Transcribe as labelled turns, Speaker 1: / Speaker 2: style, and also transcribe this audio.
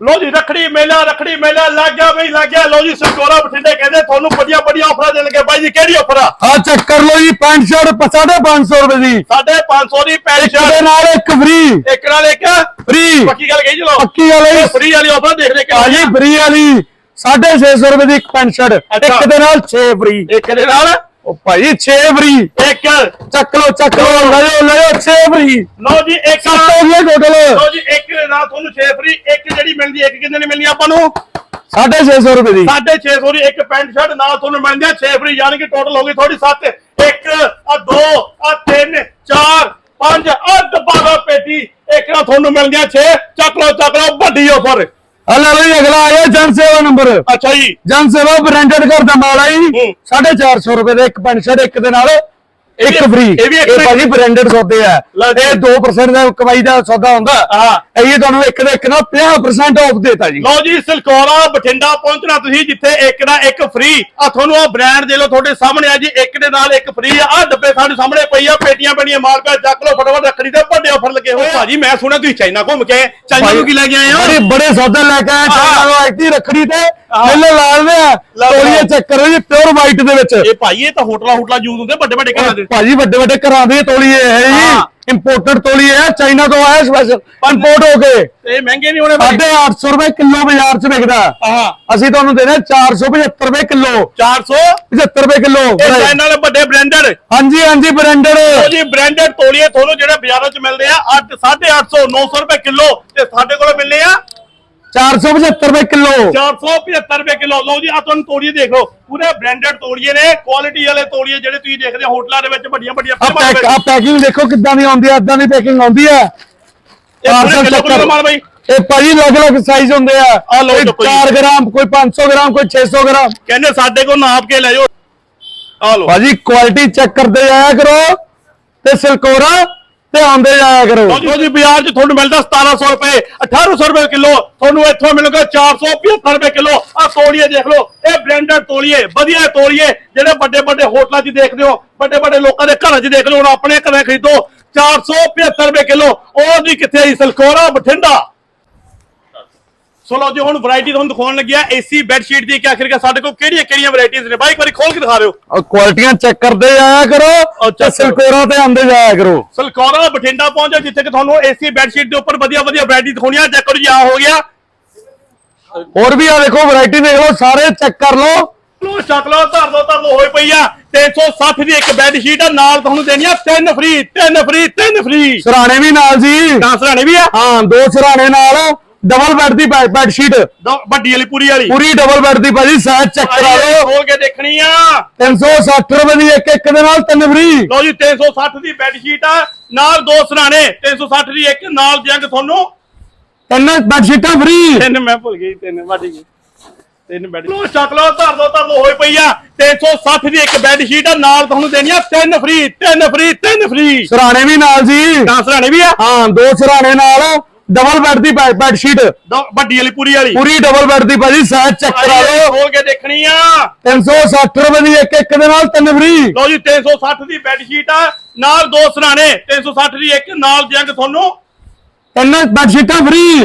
Speaker 1: ਲੋ ਜੀ ਰਖੜੀ ਮੇਲਾ ਰਖੜੀ ਮੇਲਾ ਲੱਗ ਗਿਆ ਬਈ ਲੱਗ ਗਿਆ। ਲੋ ਜੀ ਸਰਕੋਰਾ ਬਠਿੰਡੇ ਕਹਿੰਦੇ ਤੁਹਾਨੂੰ ਵਧੀਆ ਵਧੀਆ ਆਫਰਾਂ ਦੇਣਗੇ ਬਾਈ ਜੀ ਕਿਹੜੀ ਆਫਰ ਆ?
Speaker 2: ਆ ਚੈੱਕ ਕਰ ਲਓ ਜੀ ਪੈਂਟ ਸ਼ਰਟ 550 ਰੁਪਏ ਦੀ।
Speaker 1: ਸਾਡੇ 500 ਦੀ ਪੈਂਟ
Speaker 2: ਇੱਕ ਦੇ
Speaker 1: ਸ਼ਰਟ
Speaker 2: ਨਾਲ ਇੱਕ ਫ੍ਰੀ
Speaker 1: ਇੱਕ ਨਾਲ ਇੱਕ?
Speaker 2: ਫ੍ਰੀ
Speaker 1: ਪੱਕੀ ਗੱਲ ਕਹੀ ਚਲੋ
Speaker 2: ਪੱਕੀ ਗੱਲ ਹੈ
Speaker 1: ਫ੍ਰੀ ਵਾਲੀ ਆਫਰ ਦੇਖਦੇ ਕਿ
Speaker 2: ਭਾਜੀ ਫ੍ਰੀ ਵਾਲੀ। 650 ਰੁਪਏ ਦੀ ਇੱਕ ਪੈਂਟ ਸ਼ਰਟ। ਇੱਕ ਦੇ ਨਾਲ 6 ਫ੍ਰੀ
Speaker 1: ਇੱਕ ਦੇ ਨਾਲ?
Speaker 2: ਉਹ ਭਾਈ 6 ਫ੍ਰੀ
Speaker 1: ਇੱਕ।
Speaker 2: ਚੱਕ ਲਓ ਚੱਕ ਲਓ ਲੈ ਲਓ ਲੈ ਲਓ 6 ਫ੍ਰੀ
Speaker 1: ਲੋ ਜੀ ਇੱਕ
Speaker 2: ਸੱਤ ਹੋ ਗਏ ਟੋਟਲ
Speaker 1: ਲੋ ਜੀ ਇੱਕ ਦੇ ਨਾਲ ਤੁਹਾਨੂੰ 6 ਫ੍ਰੀ ਇੱਕ ਮਿਲਦੀ ਇੱਕ ਕਿੰਨੇ ਦੀ ਮਿਲਣੀ ਆਪਾਂ ਨੂੰ?
Speaker 2: 650 ਰੁਪਏ ਦੀ।
Speaker 1: 650 ਦੀ ਇੱਕ ਪੈਂਟ ਸ਼ਰਟ ਨਾਲ ਤੁਹਾਨੂੰ ਮਿਲਦੀ ਆ 6 ਫ੍ਰੀ ਯਾਨੀ ਕਿ ਟੋਟਲ ਹੋ ਗਈ ਤੁਹਾਡੀ 7 ਇੱਕ ਆ ਦੋ ਆ ਤਿੰਨ ਚਾਰ ਪੰਜ ਆ ਡੱਬਾ ਦਾ ਪੇਟੀ ਇੱਕ ਨਾਲ ਤੁਹਾਨੂੰ ਮਿਲਦੀ ਆ 6 ਚੱਕ ਲਓ ਚੱਕ ਲਓ ਵੱਡੀ ਆਫਰ
Speaker 2: ਆ ਲੈ ਲਓ ਜੀ ਅਗਲਾ ਆਇਆ ਜਨ ਸੇਵਾ ਨੰਬਰ
Speaker 1: ਅੱਛਾ ਜੀ।
Speaker 2: ਜਨ ਸੇਵਾ ਬ੍ਰਾਂਡਡ ਘਰ ਦਾ ਮਾਲ ਆਈ
Speaker 1: ਹੂੰ।
Speaker 2: 450 ਰੁਪਏ ਦਾ ਇੱਕ ਪੈਂਟ ਸ਼ਰਟ ਇੱਕ ਦੇ ਨਾਲ। ਇੱਕ ਫ੍ਰੀ
Speaker 1: ਇਹ ਵੀ ਇੱਕ
Speaker 2: ਇਹ
Speaker 1: free।
Speaker 2: ਭਾਜੀ ਬ੍ਰਾਂਡਡ ਸੌਦੇ ਆ। ਇਹ 2% ਦਾ ਕਮਾਈ ਦਾ ਸੌਦਾ ਹੁੰਦਾ
Speaker 1: ਹਾਂ।
Speaker 2: ਇਹ ਤੁਹਾਨੂੰ ਇੱਕ ਦੇ ਇੱਕ ਨਾਲ 50% ਆਫ ਦੇਤਾ ਜੀ
Speaker 1: ਲਓ ਜੀ ਸਿਲਕੋਰਾ ਬਠਿੰਡਾ ਪਹੁੰਚਣਾ ਤੁਸੀਂ ਜਿੱਥੇ ਇੱਕ ਦਾ ਇੱਕ ਫ੍ਰੀ ਆ ਤੁਹਾਨੂੰ ਆ ਬ੍ਰਾਂਡ ਦੇ ਲਓ ਤੁਹਾਡੇ ਸਾਹਮਣੇ ਆ ਜੀ ਇੱਕ ਦੇ ਨਾਲ ਇੱਕ ਫ੍ਰੀ ਆ ਆ ਡੱਬੇ ਸਾਡੇ ਸਾਹਮਣੇ ਪਈ ਆ ਪੇਟੀਆਂ ਪੇਟੀਆਂ ਮਾਲ ਪਿਆ ਚੱਕ ਲਓ ਫਟਾਫਟ ਰੱਖੜੀ ਤੇ ਵੱਡੇ ਆਫਰ ਲੱਗੇ ਹੋਏ ਭਾਜੀ ਮੈਂ ਸੁਣਿਆ ਤੁਸੀਂ ਚਾਈਨਾ ਘੁੰਮ ਕੇ। ਚਾਈਨਾ ਨੂੰ ਕੀ ਲੈ ਕੇ ਆਏ ਹੋ
Speaker 2: ਬੜੇ ਸੌਦੇ ਲੈ ਕੇ ਆਏ। ਚਾਈਨਾ ਨੂੰ ਆਈਤੀ ਰੱਖੜੀ ਤੇ ਮੇਲੇ ਲਾਲ ਦੇ ਆ। ਚੈੱਕ ਕਰੋ ਜੀ ਪਿਓਰ ਵਾਈਟ ਦੇ ਵਿੱਚ।
Speaker 1: ਇਹ ਭਾਈ ਇਹ ਤਾਂ ਹੋਟਲਾਂ ਹੋਟਲਾਂ ਯੂਜ਼ ਹੁੰਦੇ ਵੱਡੇ ਵੱਡੇ ਘਰਾਂ ਦੇ।
Speaker 2: ਭਾਜੀ ਵੱਡੇ ਵੱਡੇ ਘਰਾਂ ਦੇ ਤੋਲੀਏ ਹੈ ਜੀ। ਇੰਪੋਰਟਡ ਤੋਲੀਏ ਹੈ ਚਾਈਨਾ ਤੋਂ ਆਇਆ ਸਪੈਸ਼ਲ ਇੰਪੋਰਟ ਹੋ ਕੇ।
Speaker 1: ਤੇ ਇਹ ਮਹਿੰਗੇ ਨਹੀਂ ਹੋਣੇ ਭਾਈ।
Speaker 2: 850 ਰੁਪਏ ਕਿਲੋ ਬਾਜ਼ਾਰ 'ਚ ਵਿਕਦਾ।
Speaker 1: ਹਾਂ
Speaker 2: ਅਸੀਂ ਤੁਹਾਨੂੰ ਦੇ ਰਹੇ 475 ਰੁਪਏ ਕਿਲੋ।
Speaker 1: 400
Speaker 2: 75 ਰੁਪਏ ਕਿਲੋ।
Speaker 1: ਇਹ ਚਾਈਨਾ ਦੇ ਵੱਡੇ ਬ੍ਰਾਂਡਡ
Speaker 2: ਹਾਂਜੀ ਹਾਂਜੀ ਬ੍ਰਾਂਡਡ
Speaker 1: ਜੀ ਬ੍ਰਾਂਡਡ ਤੋਲੀਏ ਤੁਹਾਨੂੰ ਜਿਹੜੇ ਬਾਜ਼ਾਰਾਂ 'ਚ ਮਿਲਦੇ ਆ 8 850 900 ਰੁਪਏ ਕਿਲੋ ਤੇ ਸਾਡੇ ਕੋਲ ਮਿਲਨੇ ਆ।
Speaker 2: 475 ਰੁਪਏ ਕਿਲੋ।
Speaker 1: 475 ਰੁਪਏ ਕਿਲੋ। ਲਓ ਜੀ ਆ ਤੁਹਾਨੂੰ ਤੋਲੀਏ ਦੇਖ ਲਓ। ਪੂਰੇ ਬ੍ਰਾਂਡਡ ਤੋਲੀਏ ਨੇ ਕੁਆਲਿਟੀ ਵਾਲੇ ਤੋਲੀਏ ਜਿਹੜੇ ਤੁਸੀਂ ਦੇਖਦੇ ਹੋ ਹੋਟਲਾਂ ਦੇ ਵਿੱਚ ਵੱਡੀਆਂ ਵੱਡੀਆਂ
Speaker 2: ਆ
Speaker 1: ਫਿਲਮਾਂ ਦੇ
Speaker 2: ਪੈਕ
Speaker 1: ਵਿੱਚ।
Speaker 2: ਆ ਪੈਕਿੰਗ ਦੇਖੋ ਕਿੱਦਾਂ ਦੀ ਆਉਂਦੀ ਹੈ ਇਦਾਂ ਦੀ ਪੈਕਿੰਗ ਆਉਂਦੀ ਹੈ।
Speaker 1: ਇਹ ਪੂਰੇ
Speaker 2: parcel
Speaker 1: ਕਿਲੋ
Speaker 2: check
Speaker 1: ਕਿਲੋ ਦਾ
Speaker 2: ਕਰੋ।
Speaker 1: ਮਾਲ ਬਾਈ।
Speaker 2: ਇਹ ਭਾਜੀ ਅਲੱਗ ਅਲੱਗ ਸਾਈਜ਼ ਹੁੰਦੇ ਆ।
Speaker 1: ਆਹ ਲਓ
Speaker 2: ਕੋਈ
Speaker 1: ਦੇਖੋ ਜੀ।
Speaker 2: 4 ਗ੍ਰਾਮ ਕੋਈ 500 ਗ੍ਰਾਮ ਕੋਈ 600 ਗ੍ਰਾਮ।
Speaker 1: ਕਹਿੰਦੇ ਸਾਡੇ ਕੋਲ ਨਾਪ ਕੇ ਲੈ ਜਾਓ। ਆ ਲਓ।
Speaker 2: ਭਾਜੀ ਕੁਆਲਿਟੀ ਚੈੱਕ ਕਰਦੇ ਜਾਇਆ ਕਰੋ। ਤੇ ਸਿਲਕੋਰਾ ਤੇ ਆਉਂਦੇ ਜਾਇਆ ਕਰੋ।
Speaker 1: ਲਓ ਜੀ ਬਾਜ਼ਾਰ 'ਚ ਤੁਹਾਨੂੰ ਮਿਲਦਾ 1700 ਰੁਪਏ 1800 ਰੁਪਏ ਕਿਲੋ, ਤੁਹਾਨੂੰ ਇੱਥੋਂ ਮਿਲੂਗਾ 475 ਰੁਪਏ ਕਿਲੋ। ਆ ਤੋਲੀਏ ਦੇਖ ਲਓ, ਇਹ ਬ੍ਰਾਂਡਡ ਤੋਲੀਏ, ਵਧੀਆ ਤੋਲੀਏ, ਜਿਹੜੇ ਵੱਡੇ ਵੱਡੇ ਹੋਟਲਾਂ 'ਚ ਦੇਖਦੇ ਹੋ, ਵੱਡੇ ਵੱਡੇ ਲੋਕਾਂ ਦੇ ਘਰਾਂ 'ਚ ਦੇਖ ਲਓ, ਹੁਣ ਆਪਣੇ ਘਰੇ ਖਰੀਦੋ 475 ਰੁਪਏ ਕਿਲੋ। ਉਹ ਜੀ ਕਿੱਥੇ ਆਈ ਸਲਕੋਰਾ ਬਠਿੰਡਾ। ਸੋ ਲਓ ਜੀ ਹੁਣ ਵੈਰਾਈਟੀ ਤੁਹਾਨੂੰ ਦਿਖਾਉਣ ਲੱਗਿਆ ਏਸੀ ਬੈੱਡ ਸ਼ੀਟ ਦੀ ਕਿ ਆਖਿਰਕਾਰ ਸਾਡੇ ਕੋਲ ਕਿਹੜੀਆਂ ਕਿਹੜੀਆਂ ਵੈਰਾਈਟੀਆਂ ਨੇ? ਬਾਈ ਇੱਕ ਵਾਰੀ ਖੋਲ ਕੇ ਦਿਖਾ ਦਿਓ।
Speaker 2: ਔਰ ਕੁਆਲਿਟੀਆਂ ਚੈੱਕ ਕਰਦੇ ਜਾਇਆ ਕਰੋ ਤੇ। ਸਿਲਕੋਰਾ ਤੇ ਆਉਂਦੇ ਜਾਇਆ ਕਰੋ।
Speaker 1: ਸਲਕੌਰਾ ਬਠਿੰਡਾ ਪਹੁੰਚੋ ਜਿੱਥੇ ਕਿ ਤੁਹਾਨੂੰ ਏਸੀ ਬੈੱਡ ਸ਼ੀਟ ਦੇ ਉੱਪਰ ਵਧੀਆ ਵਧੀਆ ਵੈਰਾਈਟੀ ਦਿਖਾਉਣੀ ਆ ਚੈੱਕ ਕਰੋ ਜੀ ਆ ਹੋ ਗਿਆ।
Speaker 2: ਹੋਰ ਵੀ ਆ ਦੇਖੋ ਵੈਰਾਈਟੀ ਦੇਖ ਲਓ ਸਾਰੇ ਚੈੱਕ ਕਰ ਲਓ।
Speaker 1: ਲੋ ਚੱਕ ਲਓ ਧਰ ਦੋ ਧਰ ਦੋ ਹੋਈ ਪਈ ਆ। 360 ਦੀ ਇੱਕ ਬੈੱਡ ਸ਼ੀਟ ਆ ਨਾਲ ਤੁਹਾਨੂੰ ਦੇਣੀ ਆ ਤਿੰਨ ਫ੍ਰੀ ਤਿੰਨ ਫ੍ਰੀ ਤਿੰਨ ਫ੍ਰੀ
Speaker 2: ਸਰਾਣੇ ਵੀ ਨਾਲ ਜੀ।
Speaker 1: ਸਰਾਣੇ ਵੀ ਆ?
Speaker 2: ਹਾਂ ਦੋ ਸਰਾਣੇ ਨਾਲ। ਡਬਲ ਬੈੱਡ ਦੀ ਬੈੱਡ ਸ਼ੀਟ
Speaker 1: ਦੋ- ਵੱਡੀ ਵਾਲੀ ਪੂਰੀ ਵਾਲੀ।
Speaker 2: ਪੂਰੀ ਡਬਲ ਬੈੱਡ ਦੀ ਭਾਜੀ ਸਾਈਜ਼ ਚੈੱਕ ਕਰਾ ਲਓ।
Speaker 1: ਖੋਲ ਕੇ ਦੇਖਣੀ ਆ।
Speaker 2: 360 ਰੁਪਏ ਦੀ ਇੱਕ ਇੱਕ ਦੇ ਨਾਲ ਤਿੰਨ ਫ੍ਰੀ
Speaker 1: ਲੋ ਜੀ 360 ਦੀ ਬੈੱਡ ਸ਼ੀਟ ਆ। ਨਾਲ ਦੋ ਸਰਾਣੇ 360 ਦੀ ਇੱਕ ਨਾਲ ਜੰਗ ਤੁਹਾਨੂੰ।
Speaker 2: ਤਿੰਨ ਬੈੱਡ ਸ਼ੀਟਾਂ ਫ੍ਰੀ
Speaker 1: ਤਿੰਨ ਮੈਂ ਭੁੱਲ ਗਈ ਤਿੰਨ ਗਈ। ਤਿੰਨ ਬੈੱਡ ਲੋ ਚੱਕ ਲਓ ਧਰ ਦੋ ਧਰ ਦੋ ਹੋਈ ਪਈ ਆ। 360 ਦੀ ਇੱਕ ਬੈੱਡ ਸ਼ੀਟ ਆ ਨਾਲ ਤੁਹਾਨੂੰ ਦੇਣੀ ਆ ਤਿੰਨ ਫ੍ਰੀ ਤਿੰਨ ਫ੍ਰੀ ਤਿੰਨ ਫ੍ਰੀ
Speaker 2: ਸਰਾਣੇ ਵੀ ਨਾਲ ਜੀ।
Speaker 1: ਸਰਾਣੇ ਵੀ ਆ?
Speaker 2: ਹਾਂ ਦੋ ਸਰਾਣੇ ਨਾਲ। ਡਬਲ ਬੈੱਡ ਦੀ ਬੈੱਡ ਸ਼ੀਟ
Speaker 1: ਵੱਡੀ ਵਾਲੀ ਪੂਰੀ ਵਾਲੀ।
Speaker 2: ਪੂਰੀ ਡਬਲ ਬੈੱਡ ਦੀ ਭਾਜੀ ਸਾਈਜ਼ ਚੈੱਕ ਕਰਾ ਲਓ।
Speaker 1: ਖੋਲ ਕੇ ਦੇਖਣੀ ਆ।
Speaker 2: 360 ਰੁਪਏ ਦੀ ਇੱਕ ਇੱਕ ਦੇ ਨਾਲ ਤਿੰਨ ਫ੍ਰੀ
Speaker 1: ਲਓ ਜੀ 360 ਦੀ ਬੈੱਡ ਸ਼ੀਟ ਆ। ਨਾਲ ਦੋ ਸਰਾਣੇ 360 ਦੀ ਇੱਕ ਨਾਲ ਜੰਗ ਤੁਹਾਨੂੰ।
Speaker 2: ਤਿੰਨ ਬੈੱਡ ਸ਼ੀਟਾਂ ਫ੍ਰੀ